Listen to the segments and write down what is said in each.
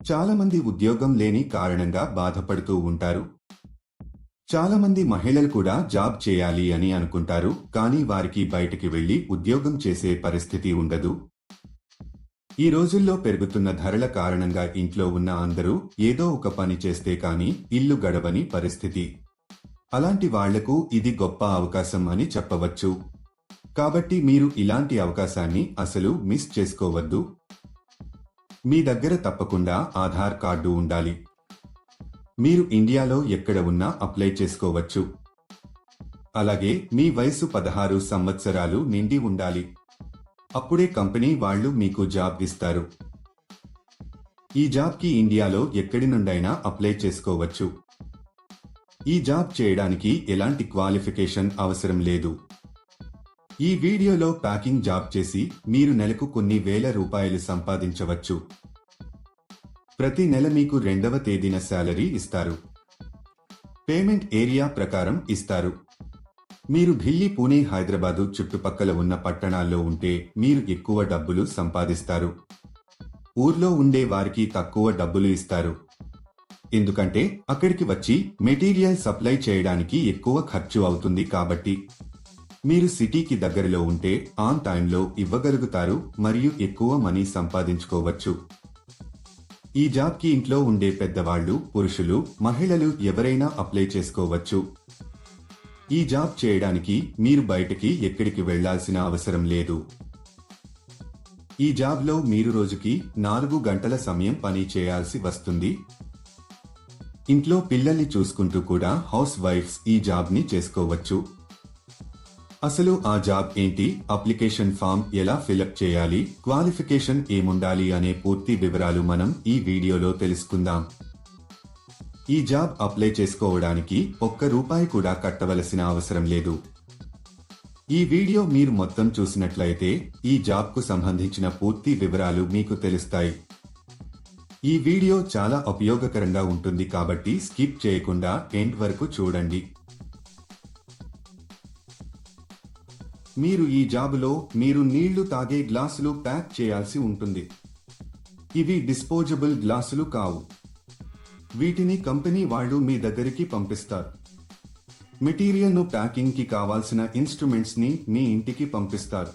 చాలామంది ఉద్యోగం లేని కారణంగా బాధపడుతూ ఉంటారు. చాలామంది మహిళలు కూడా జాబ్ చేయాలి అని అనుకుంటారు కానీ వారికి బయటికి వెళ్ళి ఉద్యోగం చేసే పరిస్థితి ఉండదు. ఈ రోజుల్లో పెరుగుతున్న ధరల కారణంగా ఇంట్లో ఉన్న అందరూ ఏదో ఒక పని చేస్తే కానీ ఇల్లు గడవని పరిస్థితి. అలాంటి వాళ్ళకు ఇది గొప్ప అవకాశం అని చెప్పవచ్చు. కాబట్టి మీరు ఇలాంటి అవకాశాన్ని అసలు మిస్ చేసుకోవద్దు. మీ దగ్గర తప్పకుండా ఆధార్ కార్డు ఉండాలి. మీరు ఇండియాలో ఎక్కడ ఉన్నా అప్లై చేసుకోవచ్చు. అలాగే మీ వయసు పదహారు సంవత్సరాలు నిండి ఉండాలి. అప్పుడే కంపెనీ వాళ్ళు మీకు జాబ్ ఇస్తారు. ఈ జాబ్కి ఇండియాలో ఎక్కడి నుండైనా అప్లై చేసుకోవచ్చు. ఈ జాబ్ చేయడానికి ఎలాంటి క్వాలిఫికేషన్ అవసరం లేదు. ఈ వీడియోలో ప్యాకింగ్ జాబ్ చేసి మీరు నెలకు కొన్ని వేల రూపాయలు సంపాదించవచ్చు. ప్రతి నెల మీకు రెండవ తేదీన శాలరీ ఇస్తారు. పేమెంట్ ఏరియా ప్రకారం ఇస్తారు. మీరు ఢిల్లీ పూణే హైదరాబాదు చుట్టుపక్కల ఉన్న పట్టణాల్లో ఉంటే మీరు ఎక్కువ డబ్బులు సంపాదిస్తారు. ఊర్లో ఉండే వారికి తక్కువ డబ్బులు ఇస్తారు. ఎందుకంటే అక్కడికి వచ్చి మెటీరియల్ సప్లై చేయడానికి ఎక్కువ ఖర్చు అవుతుంది కాబట్టి. మీరు సిటీకి దగ్గరలో ఉంటే ఆన్ టైంలో ఇవ్వగలుగుతారు మరియు ఎక్కువ మనీ సంపాదించుకోవచ్చు. ఈ జాబ్కి ఇంట్లో ఉండే పెద్దవాళ్ళు పురుషులు మహిళలు ఎవరైనా అప్లై చేసుకోవచ్చు. ఈ జాబ్ చేయడానికి మీరు బయటకి ఎక్కడికి వెళ్ళాల్సిన అవసరం లేదు. ఈ జాబ్లో మీరు రోజుకి నాలుగు గంటల సమయం పని చేయాల్సి వస్తుంది. ఇంట్లో పిల్లల్ని చూసుకుంటూ కూడా హౌస్ వైఫ్స్ ఈ జాబ్ని చేసుకోవచ్చు. అసలు ఆ జాబ్ ఏంటి? అప్లికేషన్ ఫామ్ ఎలా ఫిలప్ చేయాలి? క్వాలిఫికేషన్ ఏముండాలి అనే పూర్తి వివరాలు మనం ఈ వీడియోలో తెలుసుకుందాం. ఈ జాబ్ అప్లై చేసుకోవడానికి ఒక్క రూపాయి కూడా కట్టవలసిన అవసరం లేదు. ఈ వీడియో మీరు మొత్తం చూసినట్లయితే ఈ జాబ్కు సంబంధించిన పూర్తి వివరాలు మీకు తెలుస్తాయి. ఈ వీడియో చాలా ఉపయోగకరంగా ఉంటుంది కాబట్టి స్కిప్ చేయకుండా ఎండ్ వరకు చూడండి. మీరు ఈ జాబులో మీరు నీళ్ళు తాగే గ్లాసులు ప్యాక్ చేయాల్సి ఉంటుంది. ఇవి డిస్పోజబుల్ గ్లాసులు కావు. వీటిని కంపెనీ వాళ్ళు మీ దగ్గరికి పంపిస్తారు. మెటీరియల్ను ప్యాకింగ్కి కావాల్సిన ఇన్స్ట్రుమెంట్స్ని మీ ఇంటికి పంపిస్తారు.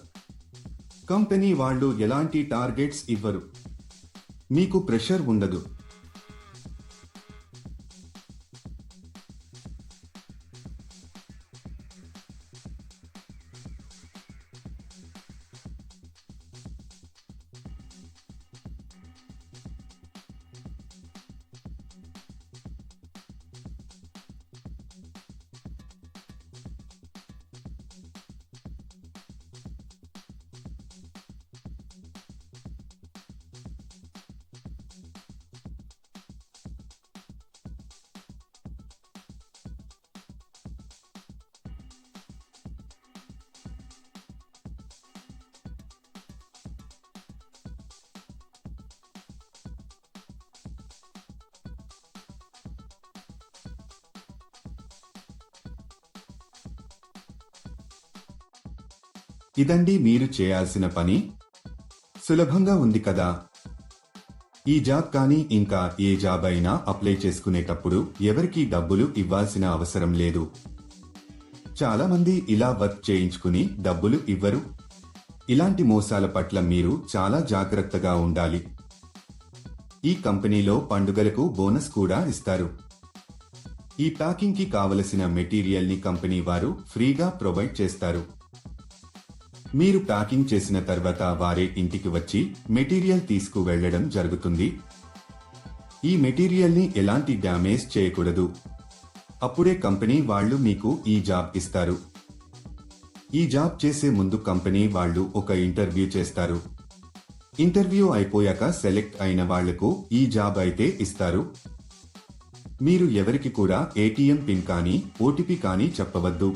కంపెనీ వాళ్ళు ఎలాంటి టార్గెట్స్ ఇవ్వరు. మీకు ప్రెషర్ ఉండదు. ఇదండి మీరు చేయాల్సిన పని? సులభంగా ఉంది కదా. ఈ జాబ్ కానీ ఇంకా ఏ జాబ్ అయినా అప్లై చేసుకునేటప్పుడు ఎవరికి డబ్బులు ఇవ్వాల్సిన అవసరం లేదు. చాలా మంది ఇలా వర్క్ చేయించుకుని డబ్బులు ఇవ్వరు. ఇలాంటి మోసాల పట్ల మీరు చాలా జాగ్రత్తగా ఉండాలి. ఈ కంపెనీలో పండుగలకు బోనస్ కూడా ఇస్తారు. ఈ ప్యాకింగ్కి కావలసిన మెటీరియల్ని కంపెనీ వారు ఫ్రీగా ప్రొవైడ్ చేస్తారు. మీరు ప్యాకింగ్ చేసిన తర్వాత వారే ఇంటికి వచ్చి మెటీరియల్ తీసుకు వెళ్ళడం జరుగుతుంది. ఈ మెటీరియల్ని ఎలాంటి డ్యామేజ్ చేయకూడదు. అప్పుడే కంపెనీ వాళ్ళు మీకు ఈ జాబ్ ఇస్తారు. ఈ జాబ్ చేసే ముందు కంపెనీ వాళ్ళు ఒక ఇంటర్వ్యూ చేస్తారు. ఇంటర్వ్యూ అయిపోయాక సెలెక్ట్ అయిన వాళ్ళకు ఈ జాబ్ అయితే ఇస్తారు. మీరు ఎవరికి కూడా ఏటీఎం పిన్ కానీ ఓటీపీ కానీ చెప్పవద్దు.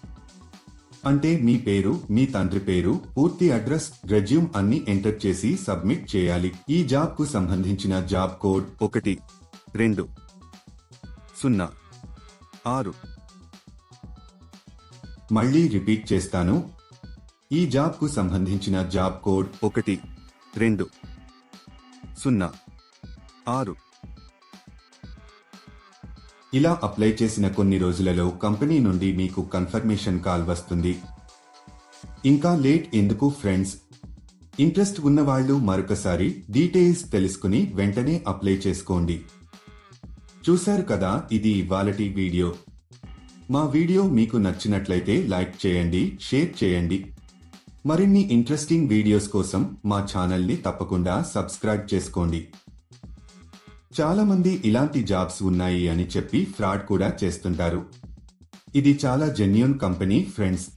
అంటే మీ పేరు మీ తండ్రి పేరు పూర్తి అడ్రస్ రెజ్యూమ్ అన్ని ఎంటర్ చేసి సబ్మిట్ చేయాలి. ఈ జాబ్కు సంబంధించిన జాబ్ కోడ్ ఒకటి రెండు సున్నా ఆరు. మళ్ళీ రిపీట్ చేస్తాను. ఈ జాబ్కు సంబంధించిన జాబ్ కోడ్ ఒకటి రెండు సున్నా ఆరు. ఇలా అప్లై చేసిన కొన్ని రోజులలో కంపెనీ నుండి మీకు కన్ఫర్మేషన్ కాల్ వస్తుంది. ఇంకా లేట్ ఎందుకు ఫ్రెండ్స్? ఇంట్రెస్ట్ ఉన్నవాళ్ళు మరొకసారి డీటెయిల్స్ తెలుసుకుని వెంటనే అప్లై చేసుకోండి. చూశారు కదా ఇది ఇవాళటి వీడియో. మా వీడియో మీకు నచ్చినట్లయితే లైక్ చేయండి షేర్ చేయండి. మరిన్ని ఇంట్రెస్టింగ్ వీడియోస్ కోసం మా ఛానల్ని తప్పకుండా సబ్స్క్రైబ్ చేసుకోండి. చాలా మంది ఇలాంటి జాబ్స్ ఉన్నాయి అని చెప్పి ఫ్రాడ్ కూడా చేస్తుంటారు. ఇది చాలా జెన్యున్ కంపెనీ ఫ్రెండ్స్.